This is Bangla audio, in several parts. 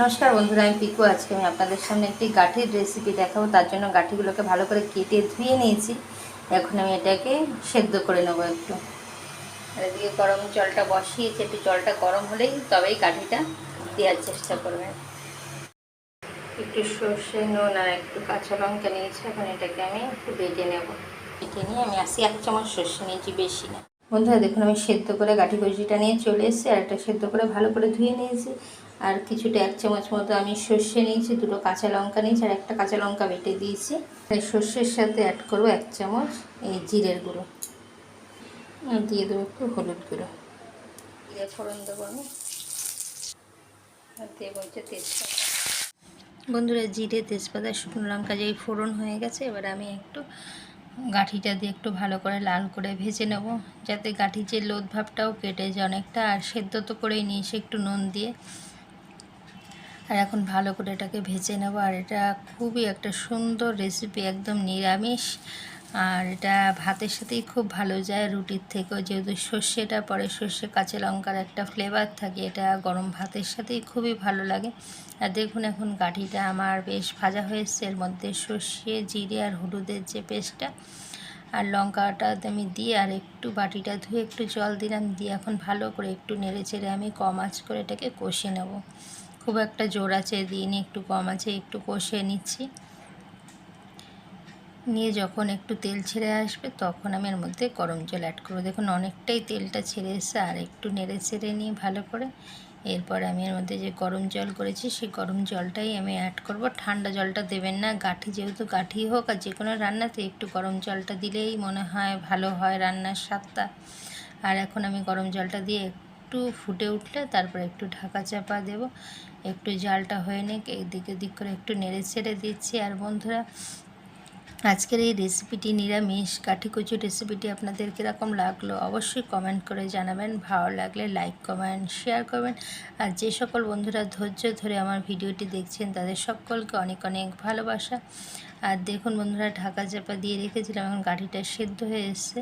নমস্কার বন্ধুরা, আমি পিকু। আজকে আমি আপনাদের সামনে একটি গাঠির রেসিপি দেখাবো। তার জন্য গাঠিগুলোকে ভালো করে কেটে ধুয়ে নিয়েছি। এখন আমি এটাকে সেদ্ধ করে নেব একটু। এদিকে গরম জলটা বসিয়েছি। একটু জলটা গরম হলেই তবেই গাঠিটা দেওয়ার চেষ্টা করবেন। একটু সর্ষে, নুন আর একটু কাঁচা লঙ্কা নিয়েছি। এখন এটাকে আমি একটু বেটে নেব। বেটে নিয়ে আমি আসি এক চামচ সর্ষে নিয়েছি, বেশি না। বন্ধুরা, দেখুন আমি সেদ্ধ করে গাঠি কচুটা নিয়ে চলে এসেছি। আর একটা সেদ্ধ করে ভালো করে ধুয়ে নিয়েছি। আর কিছুটা এক চামচ মতো আমি সর্ষে নিয়েছি, দুটো কাঁচা লঙ্কা নিয়েছি আর একটা কাঁচা লঙ্কা বেটে দিয়েছি। এই সর্ষের সাথে অ্যাড করব এক চামচ এই জিরের গুঁড়ো। দিয়ে দেবো একটু হলুদ গুঁড়ো। দিয়ে ফোড়ন দেবো আমি। আর দেবো তেজপাতা। বন্ধুরা, জিরে, তেজপাতা, শুকনো লঙ্কা যেই ফোড়ন হয়ে গেছে, এবার আমি একটু গাঠিটা দিয়ে একটু ভালো করে লাল করে ভেজে নেব, যাতে গাঠির যে লোদ ভাবটাও কেটে যায় অনেকটা। আর সেদ্ধ তো করেই নিয়েছি একটু নুন দিয়ে। আর এখন ভালো করে এটাকে ভেজে নেব। আর এটা খুবই একটা সুন্দর রেসিপি একদম নিরামিষ। আর এটা ভাতের সাথেই খুব ভালো যায় রুটির থেকেও। যেহেতু সর্ষেটা পরে সর্ষে, কাঁচা লঙ্কার একটা ফ্লেভার থাকে, এটা গরম ভাতের সাথেই খুবই ভালো লাগে। আর দেখুন এখন গাঠিটা আমার বেশ ভাজা হয়েছে এর মধ্যে সর্ষে, জিরে আর হলুদের যে পেস্টটা আর লঙ্কাটা আমি দিয়ে আর একটু বাটিটা ধুয়ে একটু জল দিলাম। দিয়ে এখন ভালো করে একটু নেড়ে চেড়ে আমি কম আঁচ করে এটাকে কষে নেব। খুব একটা জোর আছে, দিন একটু কম আছে, একটু কষিয়ে নিচ্ছি। নিয়ে যখন একটু তেল ছেড়ে আসবে, তখন আমি এর মধ্যে গরম জল অ্যাড করব। দেখুন, অনেকটাই তেলটা ছেড়ে এসে আর একটু নেড়ে ছেড়ে নিয়ে ভালো করে এরপর আমি এর মধ্যে যে গরম জল করেছি, সেই গরম জলটাই আমি অ্যাড করব। ঠান্ডা জলটা দেবেন না, গাঠি যেহেতু গাঠি হোক আর যে কোনো রান্নাতে একটু গরম জলটা দিলেই মনে হয় ভালো হয় রান্নার স্বাদটা। আর এখন আমি গরম জলটা দিয়ে একটু ফুটে উঠলে তারপর একটু ঢাকা চাপা দেব। একটু জালটা হয়ে নিক, এদিকে দিক করে একটু নেড়ে ছেড়ে দিচ্ছি। আর বন্ধুরা, আজকের এই রেসিপিটি নিরামিষ কাঠি কচু রেসিপিটি আপনাদের কীরকম লাগল অবশ্যই কমেন্ট করে জানাবেন। ভালো লাগলে লাইক কমেন্ট শেয়ার করবেন। আর যে সকল বন্ধুরা ধৈর্য ধরে আমার ভিডিওটি দেখছেন, তাদের সকলকে অনেক অনেক ভালোবাসা। আর দেখুন বন্ধুরা, ঢাকা চাপা দিয়ে রেখেছিলাম, এখন গাড়িটা সেদ্ধ হয়ে এসছে।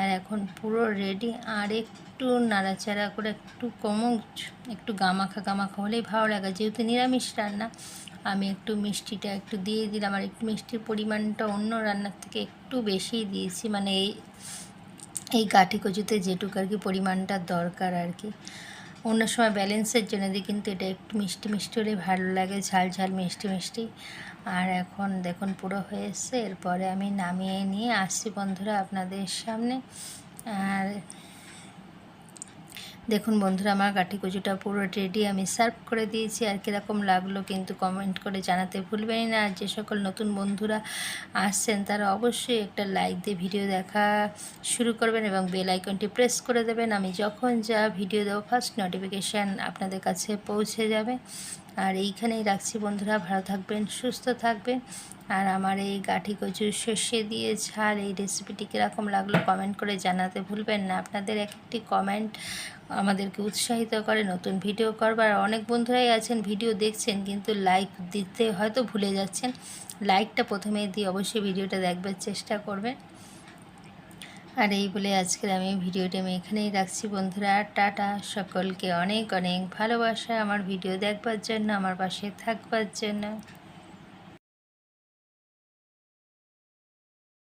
আর এখন পুরো রেডি আর একটু নাড়াচাড়া করে একটু কমও একটু গামাখা গামাখা হলেই ভালো লাগে। যেহেতু নিরামিষ রান্না, আমি একটু মিষ্টিটা একটু দিয়ে দিলাম, আর একটু মিষ্টির পরিমাণটা অন্য রান্নার থেকে একটু বেশিই দিয়েছি। মানে এই এই গাঠি কচুতে যেটুকু আর কি পরিমাণটা দরকার আর কি। অন্য সময় ব্যালেন্সের জন্য দিই, কিন্তু এটা একটু মিষ্টি মিষ্টি হলে ভালো লাগে, ঝাল ঝাল মিষ্টি মিষ্টি। আর এখন দেখুন পুরো হয়ে এসছে, এরপরে আমি নামিয়ে নিয়ে আসছি বন্ধুরা আপনাদের সামনে। আর দেখুন বন্ধুরা, আমার কাঠি কুচুটা পুরো রেডি আমি সার্ভ করে দিয়েছি। আর কীরকম লাগল কিন্তু কমেন্ট করে জানাতে ভুলবেনই না। আর যে সকল নতুন বন্ধুরা আসছেন, তারা অবশ্যই একটা লাইক দিয়ে ভিডিও দেখা শুরু করবেন এবং বেল আইকনটি প্রেস করে দেবেন। আমি যখন যা ভিডিও দেবো ফার্স্ট নোটিফিকেশান আপনাদের কাছে পৌঁছে যাবে। আর এইখানেই রাখছি বন্ধুরা, ভালো থাকবেন, সুস্থ থাকবেন। আর আমার এই গাঠি কচু সর্ষে দিয়ে ঝাল, এই রেসিপিটি কীরকম লাগল কমেন্ট করে জানাতে ভুলবেন না। আপনাদের এক একটি কমেন্ট আমাদেরকে উৎসাহিত করে, নতুন ভিডিও করবার। অনেক বন্ধুরাই আছেন ভিডিও দেখছেন, কিন্তু লাইক দিতে হয়তো ভুলে যাচ্ছেন। লাইকটা প্রথমে দিয়ে অবশ্যই ভিডিওটা দেখবার চেষ্টা করবেন। আর এই বলে আজকের আমি ভিডিওটি আমি এখানেই রাখছি বন্ধুরা। টাটা। সকলকে অনেক অনেক ভালোবাসা। আমার ভিডিও দেখবার জন্য, আমার পাশে থাকবার জন্য।